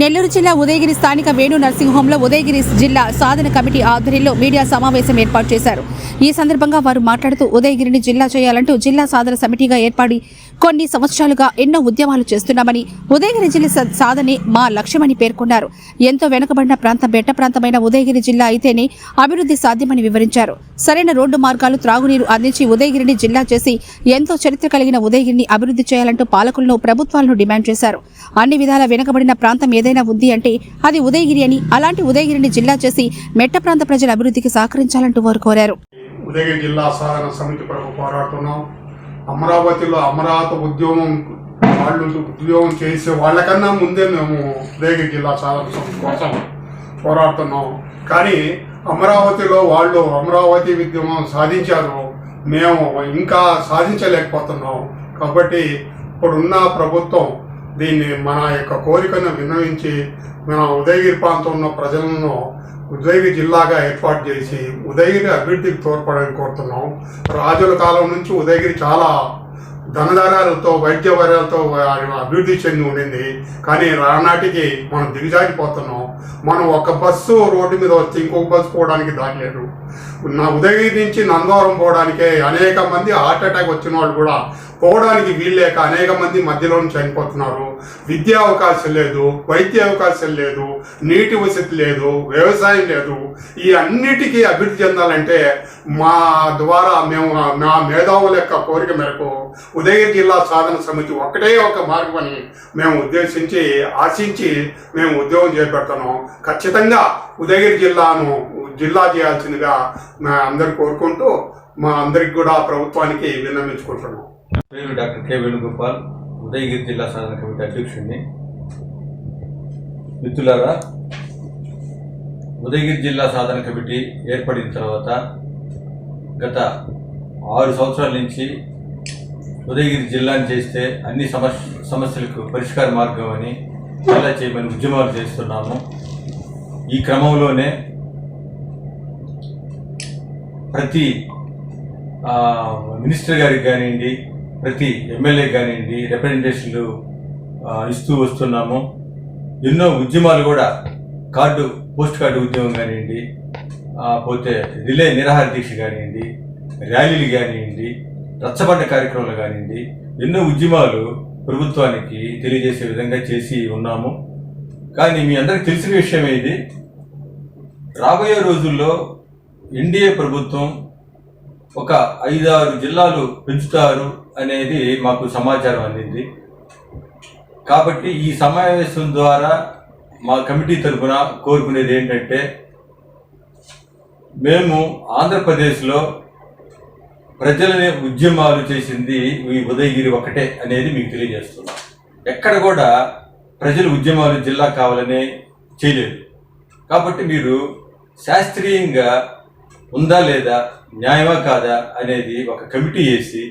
నెల్లూరు జిల్లా ఉదయగిరి స్థానిక వేణు నర్సింగ్ హోంలో ఉదయగిరి జిల్లా సాధన కమిటీ ఆధ్వర్యంలో మీడియా సమావేశం ఏర్పాటు చేశారు. ఈ సందర్భంగా వారు మాట్లాడుతూ ఉదయగిరిని జిల్లా చేయాలంటూ జిల్లా సాధన సమితిగా ఏర్పాటు కొన్ని సంవత్సరాలుగా ఎన్నో ఉద్యమాలు చేస్తున్నామని ఉదయగిరి జిల్లా సాధనే మా లక్ష్యమని పేర్కొన్నారు. ఎంతో వెనుకబడిన ప్రాంతం బెట్ట ప్రాంతమైన ఉదయగిరి జిల్లా అయితేనే అభివృద్ధి సాధ్యమని వివరించారు. సరైన రోడ్డు మార్గాలు త్రాగునీరు అందించి ఉదయగిరిని జిల్లా చేసి ఎంతో చరిత్ర కలిగిన ఉదయగిరిని అభివృద్ధి చేయాలంటూ పాలకులను ప్రభుత్వాలను డిమాండ్ చేశారు. అన్ని విధాల వెనుకబడిన ప్రాంతం ఏదైనా ఉంది అంటే అది ఉదయగిరి అని అలాంటి ఉదయగిరిని జిల్లా చేసి మెట్ట ప్రాంత ప్రజల అభివృద్ధికి సహకరించాలంటూ వారు కోరారు. ఉదయగిరి జిల్లా సాధన సమితి కొరకు పోరాడుతున్నాం. అమరావతిలో అమరావతి ఉద్యమం వాళ్ళు ఉద్యోగం చేసే వాళ్ళకన్నా ముందే మేము ఉదయగిరి జిల్లా సాధన కోసం పోరాడుతున్నాం. కానీ అమరావతిలో వాళ్ళు అమరావతి ఉద్యమం సాధించారు. మేము ఇంకా సాధించలేకపోతున్నాం. కాబట్టి ఇప్పుడున్న ప్రభుత్వం దీన్ని మన యొక్క కోరికను విన్నవించి మన ఉదయగిరి ప్రాంతంలో ఉన్న ప్రజలను ఉదయగిరి జిల్లాగా ఏర్పాటు చేసి ఉదయగిరి అభివృద్ధికి తోడ్పడని కోరుతున్నాం. రాజుల కాలం నుంచి ఉదయగిరి చాలా ధనధారాలతో వైద్య వరాలతో అభివృద్ధి చెంది ఉండింది. కానీ రానాటికి మనం దిగజారిపోతున్నాం. మనం ఒక బస్సు రోడ్డు మీద వస్తే ఇంకొక బస్సు పోవడానికి దాటలేదు నా ఉదయగిరి నుంచి నందవరం పోవడానికే అనేక మంది హార్ట్ అటాక్ వచ్చిన వాళ్ళు కూడా పోవడానికి వీల్లేక అనేక మంది మధ్యలో చనిపోతున్నారు. విద్యా అవకాశం లేదు వైద్య అవకాశం లేదు నీటి వసతి లేదు వ్యవసాయం లేదు. ఈ అన్నిటికీ అభివృద్ధి చెందాలంటే మా ద్వారా మేము మా మేధావుల యొక్క కోరిక మేరకు ఉదయగిరి జిల్లా సాధన సమితి ఒకటే ఒక మార్గం అని మేము ఉద్దేశించి ఆశించి మేము ఉద్యోగం చేపడుతున్నాం. ఖచ్చితంగా ఉదయగిరి జిల్లాను జిల్లా చేయాల్సిందిగా మా అందరు కోరుకుంటూ మా అందరికి కూడా ప్రభుత్వానికి విన్నవించుకుంటున్నాం. పేరు డాక్టర్ కె వేణుగోపాల్ ఉదయగిరి జిల్లా సాధన కమిటీ అధ్యక్షుడిని. మిత్రులారా ఉదయగిరి జిల్లా సాధన కమిటీ ఏర్పడిన తర్వాత గత ఆరు సంవత్సరాల నుంచి ఉదయగిరి జిల్లాను చేస్తే అన్ని సమస్య సమస్యలకు పరిష్కార మార్గం అని చాలా చేయమని ఉద్యమాలు చేస్తున్నాము. ఈ క్రమంలోనే ప్రతి మినిస్టర్ గారికి కానివ్వండి ప్రతి ఎమ్మెల్యే కానివ్వండి రిప్రజెంటేషన్లు ఇస్తూ వస్తున్నాము. ఎన్నో ఉద్యమాలు కూడా కార్డు పోస్ట్ కార్డు ఉద్యమం కానివ్వండి పోతే రిలే నిరాహార దీక్ష కానివ్వండి ర్యాలీలు కానివ్వండి రచ్చబండ కార్యక్రమాలు కానివ్వండి ఎన్నో ఉద్యమాలు ప్రభుత్వానికి తెలియజేసే విధంగా చేసి ఉన్నాము. కానీ మీ అందరికి తెలిసిన విషయం ఇది. రాబోయే రోజుల్లో ఎన్డీఏ ప్రభుత్వం ఒక ఐదారు జిల్లాలు పెంచుతారు అనేది మాకు సమాచారం అందింది. కాబట్టి ఈ సమావేశం ద్వారా మా కమిటీ తరఫున కోరుకునేది ఏంటంటే మేము ఆంధ్రప్రదేశ్లో ప్రజలని ఉద్యమాలు చేసింది ఈ ఉదయగిరి ఒకటే అనేది మీకు తెలియజేస్తున్నాం. ఎక్కడ కూడా ప్రజలు ఉద్యమాలు జిల్లా కావాలని చేయలేదు. కాబట్టి మీరు శాస్త్రీయంగా ఉందా లేదా న్యాయమా కాదా అనేది ఒక కమిటీ వేసి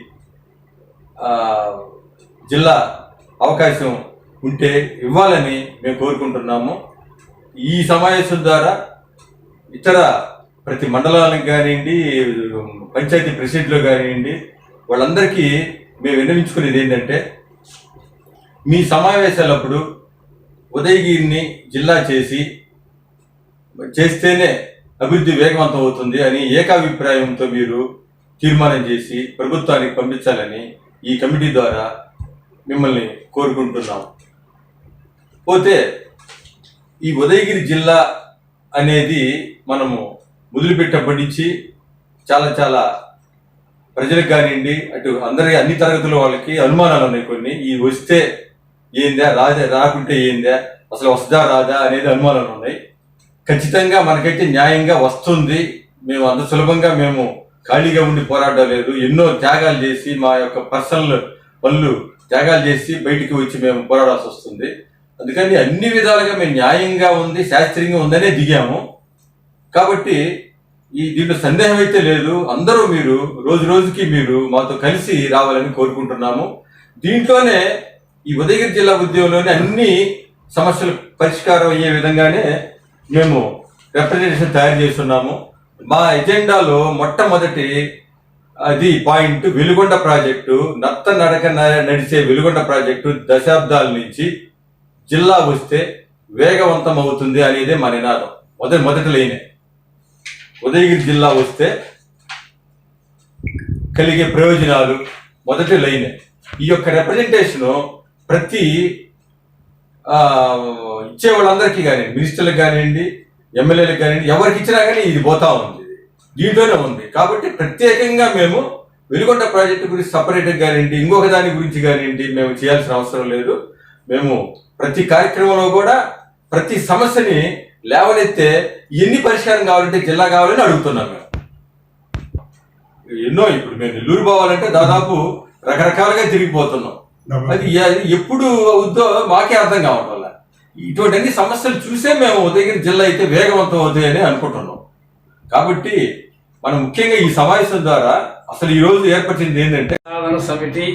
జిల్లా అవకాశం ఉంటే ఇవ్వాలని మేము కోరుకుంటున్నాము. ఈ సమావేశం ద్వారా ఇతర ప్రతి మండలానికి కానివ్వండి పంచాయతీ ప్రెసిడెంట్లు కానివ్వండి వాళ్ళందరికీ మేము విన్నవించుకునేది ఏంటంటే మీ సమావేశాలప్పుడు ఉదయగిరిని జిల్లా చేసి చేస్తేనే అభివృద్ధి వేగవంతం అవుతుంది అని ఏకాభిప్రాయంతో మీరు తీర్మానం చేసి ప్రభుత్వానికి పంపించాలని ఈ కమిటీ ద్వారా మిమ్మల్ని కోరుకుంటున్నాం. పోతే ఈ ఉదయగిరి జిల్లా అనేది మనము మొదలుపెట్టినప్పటి నుంచి చాలా చాలా ప్రజలకు కానివ్వండి అటు అందరి అన్ని తరగతుల వాళ్ళకి అనుమానాలు ఉన్నాయి కొన్ని. ఈ వస్తే ఏందా రాదే రాకుంటే ఏందా? అసలు వస్తుందా రాదా అనేది అనుమానాలు ఉన్నాయి. ఖచ్చితంగా మనకైతే న్యాయంగా వస్తుంది. మేము అంత సులభంగా మేము ఖాళీగా ఉండి పోరాడడం లేదు. ఎన్నో త్యాగాలు చేసి మా యొక్క పర్సనల్ పనులు త్యాగాలు చేసి బయటికి వచ్చి మేము పోరాడాల్సి వస్తుంది. అందుకని అన్ని విధాలుగా మేము న్యాయంగా ఉంది శాస్త్రీయంగా ఉందనే దిగాము. కాబట్టి ఈ దీంట్లో సందేహం అయితే లేదు. అందరూ మీరు రోజు రోజుకి మీరు మాతో కలిసి రావాలని కోరుకుంటున్నాము. దీంట్లోనే ఈ ఉదయగిరి జిల్లా ఉద్యోగంలోని అన్ని సమస్యలు పరిష్కారం అయ్యే విధంగానే మేము రిప్రజెంటేషన్ తయారు చేస్తున్నాము. మా ఎజెండాలో మొట్టమొదటి అది పాయింట్ వెలుగొండ ప్రాజెక్టు నత్త నడక నడిచే వెలుగొండ ప్రాజెక్టు దశాబ్దాల నుంచి జిల్లా వస్తే వేగవంతం అవుతుంది అనేది మా నినాదం. మొదటి మొదటి లైనే. ఉదయగిరి జిల్లా వస్తే కలిగే ప్రయోజనాలు మొదటి లైనే. ఈ యొక్క రిప్రజెంటేషను ప్రతి ఇచ్చే వాళ్ళందరికీ కానీ మినిస్టర్లకు కానివ్వండి ఎమ్మెల్యేలకు కానివ్వండి ఎవరికి ఇచ్చినా కానీ ఇది పోతా ఉంది. దీంట్లోనే ఉంది. కాబట్టి ప్రత్యేకంగా మేము వెలుగొండ ప్రాజెక్టు గురించి సపరేట్గా కానివ్వండి ఇంకొక దాని గురించి కానివ్వండి మేము చేయాల్సిన అవసరం లేదు. మేము ప్రతి కార్యక్రమంలో కూడా ప్రతి సమస్యని లేవనెత్తే ఎన్ని పరిష్కారం కావాలంటే జిల్లా కావాలని అడుగుతున్నాం మేము. ఎన్నో ఇప్పుడు మేము నెల్లూరు పోవాలంటే దాదాపు రకరకాలుగా తిరిగిపోతున్నాం. అది ఎప్పుడు అవుద్దో మాకే అర్థం కావటం వల్ల. ఇటువంటి అన్ని సమస్యలు చూసే మేము ఉదయగిరి జిల్లా అయితే వేగవంతం అవుతాయి అని అనుకుంటున్నాం. కాబట్టి మనం ముఖ్యంగా ఈ సమావేశం ద్వారా అసలు ఈ రోజు ఏర్పరిచింది ఏంటంటే సాధన సమితి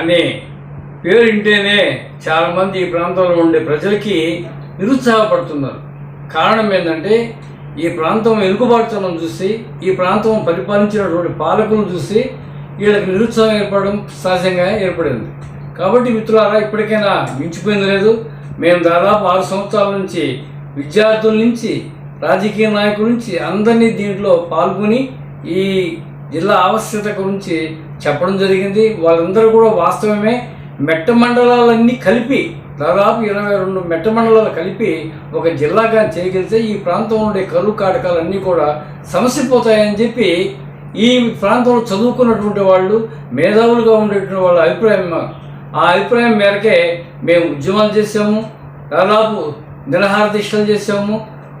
అనే పేరు వింటేనే చాలా మంది ఈ ప్రాంతంలో ఉండే ప్రజలకి నిరుత్సాహపడుతున్నారు. కారణం ఏంటంటే ఈ ప్రాంతం వెనుకబాటుతనం చూసి ఈ ప్రాంతం పరిపాలించినటువంటి పాలకులను చూసి వీళ్ళకి నిరుత్సాహం ఏర్పడడం సహజంగా ఏర్పడింది. కాబట్టి మిత్రులారా ఇప్పటికైనా మించిపోయింది లేదు. మేము దాదాపు ఆరు సంవత్సరాల నుంచి విద్యార్థుల నుంచి రాజకీయ నాయకుల నుంచి అందరినీ దీంట్లో పాల్గొని ఈ జిల్లా ఆవశ్యకత గురించి చెప్పడం జరిగింది. వాళ్ళందరూ కూడా వాస్తవమే. మెట్ట మండలాలన్నీ కలిపి దాదాపు ఇరవై రెండు మెట్ట మండలాలు కలిపి ఒక జిల్లాగా చేయగలిగితే ఈ ప్రాంతంలో ఉండే కరువు కాటకాలన్నీ కూడా సమసిపోతాయని చెప్పి ఈ ప్రాంతంలో చదువుకున్నటువంటి వాళ్ళు మేధావులుగా ఉండేటువంటి వాళ్ళ అభిప్రాయం ఆ అభిప్రాయం మేరకే మేము ఉద్యమాలు చేసాము దాదాపు నిరహార దీక్షలు చేసాము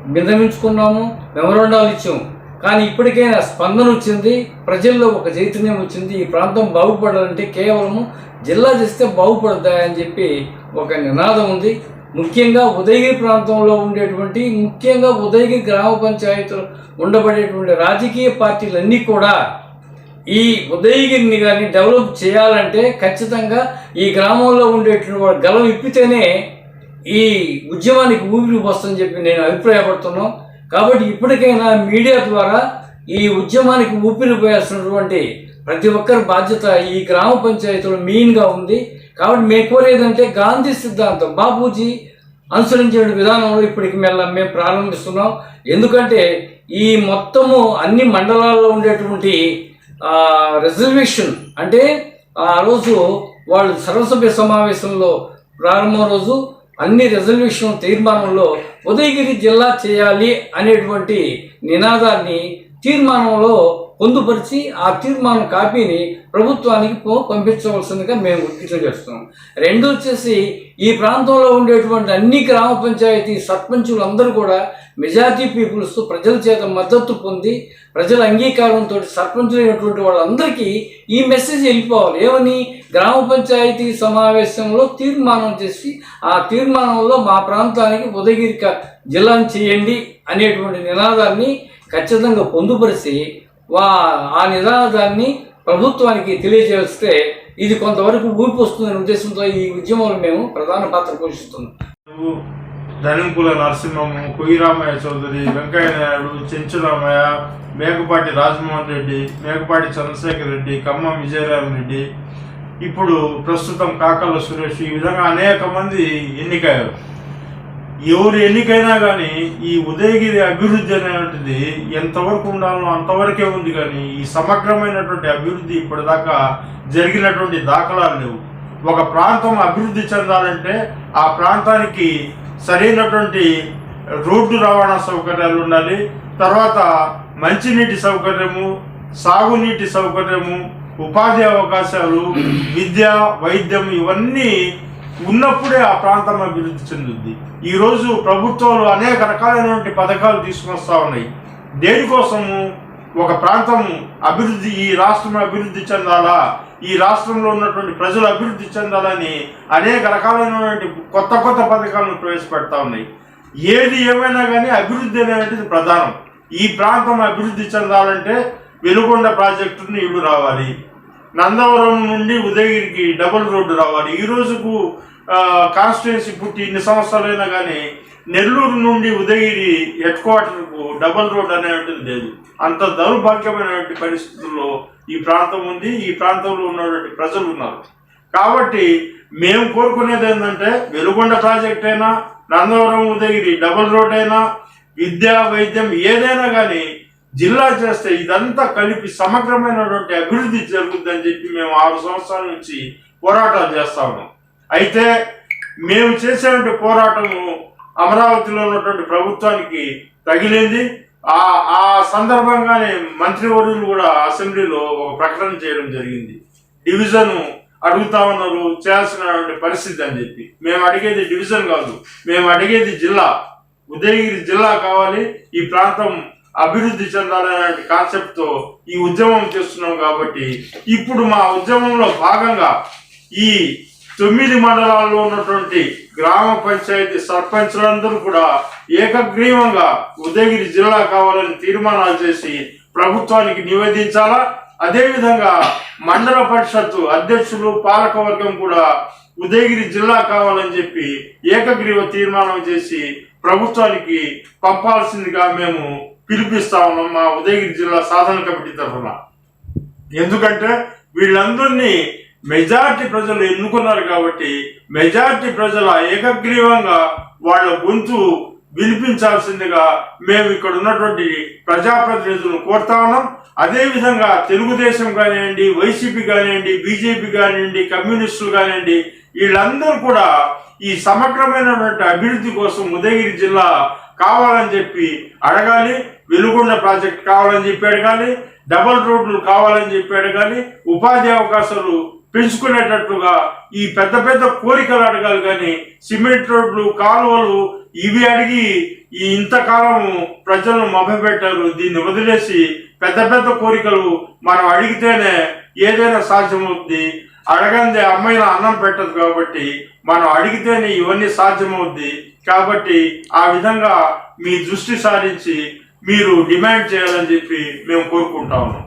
విన్నవించుకున్నాము మెమరాండాలు ఇచ్చాము. కానీ ఇప్పటికైనా స్పందన వచ్చింది ప్రజల్లో ఒక చైతన్యం వచ్చింది ఈ ప్రాంతం బాగుపడాలంటే కేవలము జిల్లా చేస్తే బాగుపడతాయని అని చెప్పి ఒక నినాదం ఉంది. ముఖ్యంగా ఉదయగిరి ప్రాంతంలో ఉండేటువంటి ముఖ్యంగా ఉదయగిరి గ్రామ పంచాయతీలు ఉండబడేటువంటి రాజకీయ పార్టీలన్నీ కూడా ఈ ఉదయగిరిని కానీ డెవలప్ చేయాలంటే ఖచ్చితంగా ఈ గ్రామంలో ఉండేటువంటి వాళ్ళు గలం ఇప్పితేనే ఈ ఉద్యమానికి ఊపిరి వస్తుందని చెప్పి నేను అభిప్రాయపడుతున్నాను కాబట్టి ఇప్పటికైనా మీడియా ద్వారా ఈ ఉద్యమానికి ఊపిరి పోయాల్సినటువంటి ప్రతి ఒక్కరి బాధ్యత ఈ గ్రామ పంచాయతీలో మెయిన్గా ఉంది. కాబట్టి మేము కోరేదంటే గాంధీ సిద్ధాంతం. బాపూజీ అనుసరించే విధానంలో ఇప్పటికి మెల్ల మేము ప్రారంభిస్తున్నాం. ఎందుకంటే ఈ మొత్తము అన్ని మండలాల్లో ఉండేటువంటి రిజర్వేషన్ అంటే ఆ రోజు వాళ్ళు సర్వసభ్య సమావేశంలో ప్రారంభం రోజు అన్ని రిజర్వేషన్ తీర్మానంలో ఉదయగిరి జిల్లా చేయాలి అనేటువంటి నినాదాన్ని తీర్మానంలో పొందుపరిచి ఆ తీర్మానం కాపీని ప్రభుత్వానికి పంపించవలసిందిగా మేము విజ్ఞప్తి చేస్తున్నాం. రెండు వచ్చేసి ఈ ప్రాంతంలో ఉండేటువంటి అన్ని గ్రామ పంచాయతీ సర్పంచులు అందరూ కూడా మెజార్టీ పీపుల్స్ ప్రజల చేత మద్దతు పొంది ప్రజల అంగీకారంతో సర్పంచులైనటువంటి వాళ్ళందరికీ ఈ మెసేజ్ వెళ్ళిపోవాలి. ఏమని? గ్రామ పంచాయతీ సమావేశంలో తీర్మానం చేసి ఆ తీర్మానంలో మా ప్రాంతానికి ఉదగిరిక జిల్లాను చేయండి అనేటువంటి నినాదాన్ని ఖచ్చితంగా పొందుపరిచి వా ఆ నినాదాన్ని ప్రభుత్వానికి తెలియజేస్తే ఇది కొంతవరకు ఊపి వస్తుందనే ఉద్దేశంతో ఈ ఉద్యమంలో మేము ప్రధాన పాత్ర పోషిస్తున్నాం. ధనింపుల నరసింహము కుయ్యరామయ్య చౌదరి వెంకయ్య నాయుడు చెంచురామయ్య మేకపాటి రాజమోహన్ రెడ్డి మేకపాటి చంద్రశేఖర్ రెడ్డి ఖమ్మం విజయరామ రెడ్డి ఇప్పుడు ప్రస్తుతం కాకల సురేష్ ఈ విధంగా అనేక మంది ఎన్నికయ్యారు. ఎవరు ఎన్నికైనా కానీ ఈ ఉదయగిరి అభివృద్ధి అనేటువంటిది ఎంతవరకు ఉండాలో అంతవరకే ఉంది కానీ ఈ సమగ్రమైనటువంటి అభివృద్ధి ఇప్పటిదాకా జరిగినటువంటి దాఖలాలు లేవు. ఒక ప్రాంతం అభివృద్ధి చెందాలంటే ఆ ప్రాంతానికి సరైనటువంటి రోడ్డు రవాణా సౌకర్యాలు ఉండాలి తర్వాత మంచినీటి సౌకర్యము సాగునీటి సౌకర్యము ఉపాధి అవకాశాలు విద్య వైద్యం ఇవన్నీ ఉన్నప్పుడే ఆ ప్రాంతం అభివృద్ధి చెందుద్ది. ఈరోజు ప్రభుత్వాలు అనేక రకాలైనటువంటి పథకాలు తీసుకొస్తా ఉన్నాయి. దేనికోసము ఒక ప్రాంతం అభివృద్ధి ఈ రాష్ట్రం అభివృద్ధి చెందాలా? ఈ రాష్ట్రంలో ఉన్నటువంటి ప్రజలు అభివృద్ధి చెందాలని అనేక రకాలైనటువంటి కొత్త కొత్త పథకాలను ప్రవేశపెడతా ఉన్నాయి. ఏది ఏమైనా కానీ అభివృద్ధి అనేటువంటిది ప్రధానం. ఈ ప్రాంతం అభివృద్ధి చెందాలంటే వెలుగొండ ప్రాజెక్టు నీళ్ళు రావాలి. నందవరం నుండి ఉదయగిరికి డబుల్ రోడ్డు రావాలి. ఈ రోజుకు కాన్స్టిట్యున్సీ పుట్టి ఇన్ని సంవత్సరాలైనా కానీ నెల్లూరు నుండి ఉదయగిరి హెడ్ క్వార్టర్కు డబల్ రోడ్ అనేటువంటిది లేదు. అంత దౌర్భాగ్యమైనటువంటి పరిస్థితుల్లో ఈ ప్రాంతం ఉంది. ఈ ప్రాంతంలో ఉన్నటువంటి ప్రజలు ఉన్నారు. కాబట్టి మేము కోరుకునేది ఏంటంటే వెలుగొండ ప్రాజెక్ట్ అయినా నందవరం ఉదయగిరి డబుల్ రోడ్ అయినా విద్యా వైద్యం ఏదైనా కానీ జిల్లా చేస్తే ఇదంతా కలిపి సమగ్రమైనటువంటి అభివృద్ధి జరుగుతుందని చెప్పి మేము ఆరు సంవత్సరాల నుంచి పోరాటాలు చేస్తా ఉన్నాం. అయితే మేము చేసేటువంటి పోరాటము అమరావతిలో ఉన్నటువంటి ప్రభుత్వానికి తగిలింది. ఆ ఆ సందర్భంగానే మంత్రివర్యులు కూడా అసెంబ్లీలో ఒక ప్రకటన చేయడం జరిగింది. డివిజన్ అడుగుతా ఉన్నారు చేయాల్సినటువంటి పరిస్థితి అని చెప్పి. మేము అడిగేది డివిజన్ కాదు మేము అడిగేది జిల్లా. ఉదయగిరి జిల్లా కావాలి ఈ ప్రాంతం అభివృద్ధి చెందాలనే కాన్సెప్ట్తో ఈ ఉద్యమం చేస్తున్నాం కాబట్టి ఇప్పుడు మా ఉద్యమంలో భాగంగా ఈ తొమ్మిది మండలాల్లో ఉన్నటువంటి గ్రామ పంచాయతీ సర్పంచులందరూ కూడా ఏకగ్రీవంగా ఉదయగిరి జిల్లా కావాలని తీర్మానాలు చేసి ప్రభుత్వానికి నివేదించాలా? అదేవిధంగా మండల పరిషత్తు అధ్యక్షులు పాలకవర్గం కూడా ఉదయగిరి జిల్లా కావాలని చెప్పి ఏకగ్రీవ తీర్మానం చేసి ప్రభుత్వానికి పంపాల్సిందిగా మేము పిలిపిస్తా ఉన్నాం మా ఉదయగిరి జిల్లా సాధన కమిటీ తరఫున. ఎందుకంటే వీళ్ళందరినీ మెజార్టీ ప్రజలు ఎన్నుకున్నారు కాబట్టి మెజార్టీ ప్రజల ఏకగ్రీవంగా వాళ్ళ గొంతు వినిపించాల్సిందిగా మేము ఇక్కడ ఉన్నటువంటి ప్రజాప్రతినిధులను కోరుతా ఉన్నాం. అదేవిధంగా తెలుగుదేశం కానివ్వండి వైసీపీ కానివ్వండి బీజేపీ కానివ్వండి కమ్యూనిస్టులు కానివ్వండి వీళ్ళందరూ కూడా ఈ సమగ్రమైనటువంటి అభివృద్ధి కోసం ఉదయగిరి జిల్లా కావాలని చెప్పి అడగాలి వెలుగొండ ప్రాజెక్ట్ కావాలని చెప్పి అడగాలి డబల్ రోడ్లు కావాలని చెప్పి అడగాలి ఉపాధి అవకాశాలు పెంచుకునేటట్లుగా ఈ పెద్ద పెద్ద కోరికలు అడగాలి కానీ సిమెంట్ రోడ్లు కాలువలు ఇవి అడిగి ఈ ఇంతకాలం ప్రజలను మభ్యపెట్టారు. దీన్ని వదిలేసి పెద్ద పెద్ద కోరికలు మనం అడిగితేనే ఏదైనా సాధ్యమవుద్ది. అడగందే అమ్మాయిల అన్నం పెట్టదు కాబట్టి మనం అడిగితేనే ఇవన్నీ సాధ్యమవుద్ది. కాబట్టి ఆ విధంగా మీ దృష్టి సారించి మీరు డిమాండ్ చేయాలని చెప్పి మేము కోరుకుంటా ఉన్నాం